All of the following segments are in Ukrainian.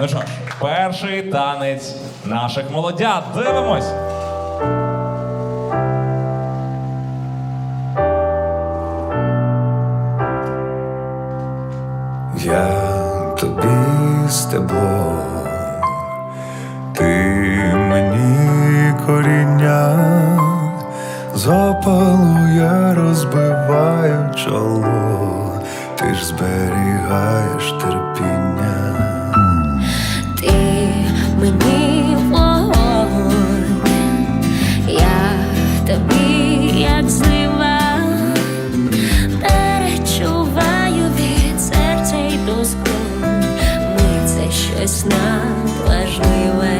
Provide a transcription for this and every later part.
Ну що ж, перший танець наших молодят. Дивимось. Я тобі стебло, ти мені коріння, з опалу я розбиваю чоло, ти ж зберігаєш терпіння. Як від серця й тоску. Ми це щось надважливе,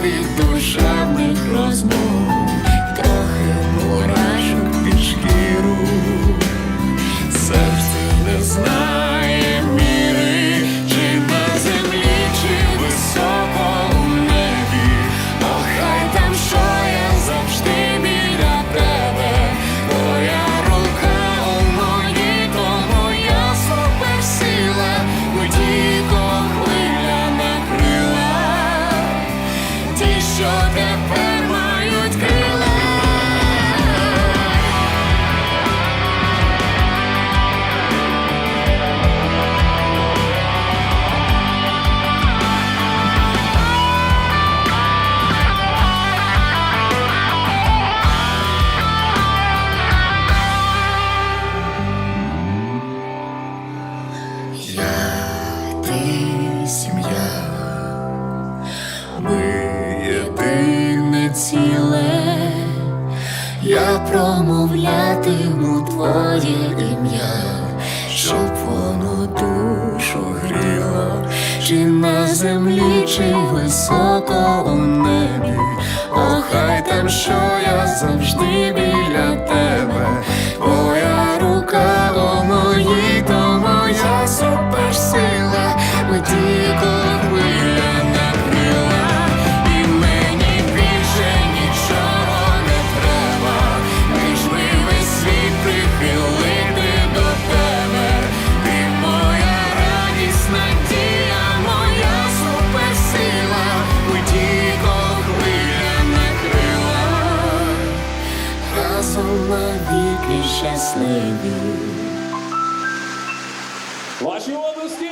тепла від я промовлятиму твоє ім'я, щоб воно душу гріло, чи на землі, чи високо у небі, О, хай там що я завжди біля тебе, навіки щасливі. Ваші області!